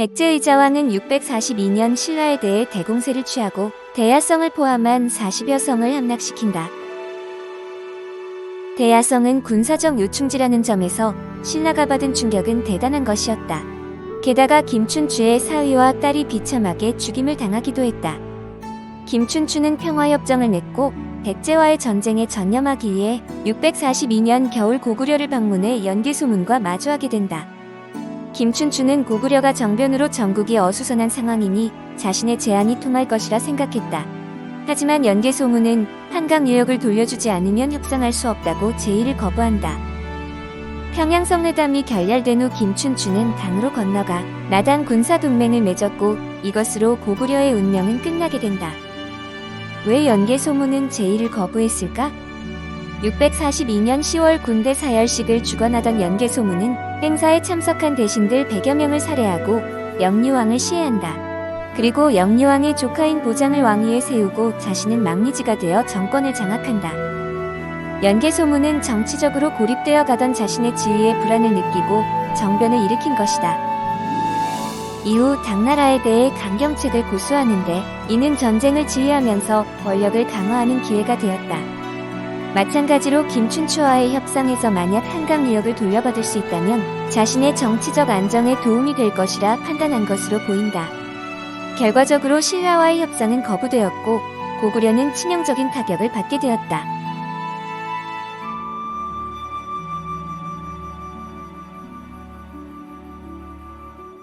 백제의자왕은 642년 신라에 대해 대공세를 취하고 대야성을 포함한 40여 성을 함락시킨다. 대야성은 군사적 요충지라는 점에서 신라가 받은 충격은 대단한 것이었다. 게다가 김춘추의 사위와 딸이 비참하게 죽임을 당하기도 했다. 김춘추는 평화협정을 맺고 백제와의 전쟁에 전념하기 위해 642년 겨울 고구려를 방문해 연개소문과 마주하게 된다. 김춘추는 고구려가 정변으로 전국이 어수선한 상황이니 자신의 제안이 통할 것이라 생각했다. 하지만 연개소문은 한강 유역을 돌려주지 않으면 협상할 수 없다고 제의를 거부한다. 평양성 회담이 결렬된 후 김춘추는 강으로 건너가 나당 군사 동맹을 맺었고 이것으로 고구려의 운명은 끝나게 된다. 왜 연개소문은 제의를 거부했을까? 642년 10월 군대 사열식을 주관하던 연개소문은 행사에 참석한 대신들 100여 명을 살해하고 영유왕을 시해한다. 그리고 영유왕의 조카인 보장을 왕위에 세우고 자신은 망리지가 되어 정권을 장악한다. 연개소문은 정치적으로 고립되어 가던 자신의 지위에 불안을 느끼고 정변을 일으킨 것이다. 이후 당나라에 대해 강경책을 고수하는데 이는 전쟁을 지휘하면서 권력을 강화하는 기회가 되었다. 마찬가지로 김춘추와의 협상에서 만약 한강 유역을 돌려받을 수 있다면 자신의 정치적 안정에 도움이 될 것이라 판단한 것으로 보인다. 결과적으로 신라와의 협상은 거부되었고 고구려는 치명적인 타격을 받게 되었다.